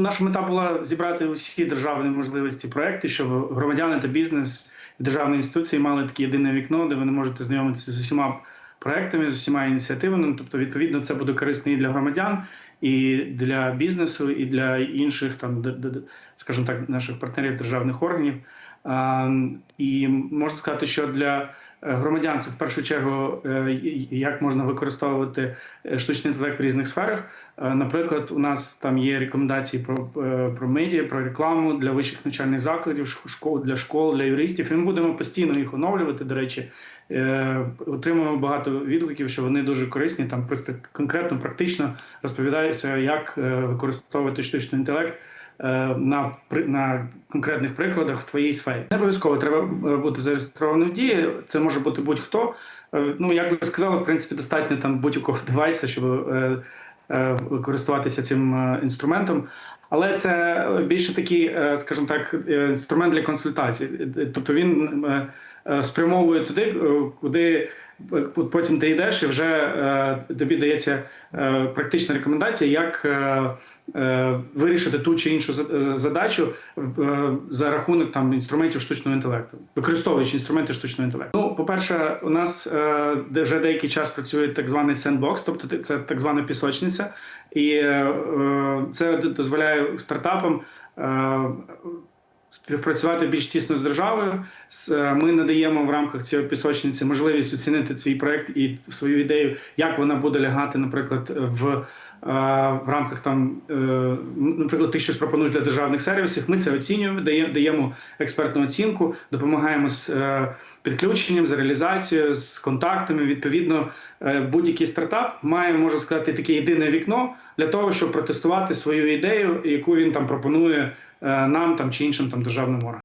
наша мета була зібрати усі державні можливості проекти, щоб громадяни та бізнес і державні інституції мали таке єдине вікно, де вони можете знайомитися з усіма проектами, з усіма ініціативами. Тобто, відповідно, це буде корисно і для громадян, і для бізнесу, і для інших там, скажімо так, наших партнерів державних органів. І можна сказати, що для е, громадян це в першу чергу е, як можна використовувати е, штучний інтелект в різних сферах. Наприклад, у нас там є рекомендації про, про медіа, про рекламу для вищих навчальних закладів, школ для школ, для юристів. І ми будемо постійно їх оновлювати. До речі, отримуємо багато відгуків, що вони дуже корисні. Там просто конкретно, практично розповідається, як використовувати штучний інтелект на при- на конкретних прикладах в твоїй сфері. Не обов'язково треба е, бути зареєстрованим в дії. Це може бути будь-хто. Е, Ну як би сказали, в принципі, достатньо там будь-якого девайса, щоб е, е, користуватися цим е, інструментом. Але це більше такий, е, скажімо так, е, інструмент для консультацій. Е, Тобто він е, е, спрямовує туди, е, куди е, потім ти йдеш, і вже е, тобі дається е, практична рекомендація, як е, е, вирішити ту чи іншу за- задачу е, за рахунок там інструментів штучного інтелекту, використовуючи інструменти штучного інтелекту. Ну, по-перше, у нас е, вже деякий час працює так званий сендбокс, тобто це так звана пісочниця, і е, е, це д- дозволяє стартапам. е, Співпрацювати більш тісно з державою. Е, Ми надаємо в рамках цієї пісочниці можливість оцінити свій проект і свою ідею, як вона буде лягати, наприклад, в, е, в рамках там, наприклад, тих, що пропонують для державних сервісів. Ми це оцінюємо, даємо, експертну оцінку, допомагаємо з підключенням, з реалізацією, з контактами. Відповідно, будь-який стартап має, можна сказати, таке єдине вікно для того, щоб протестувати свою ідею, яку він там пропонує е, нам там чи іншим там державним органам.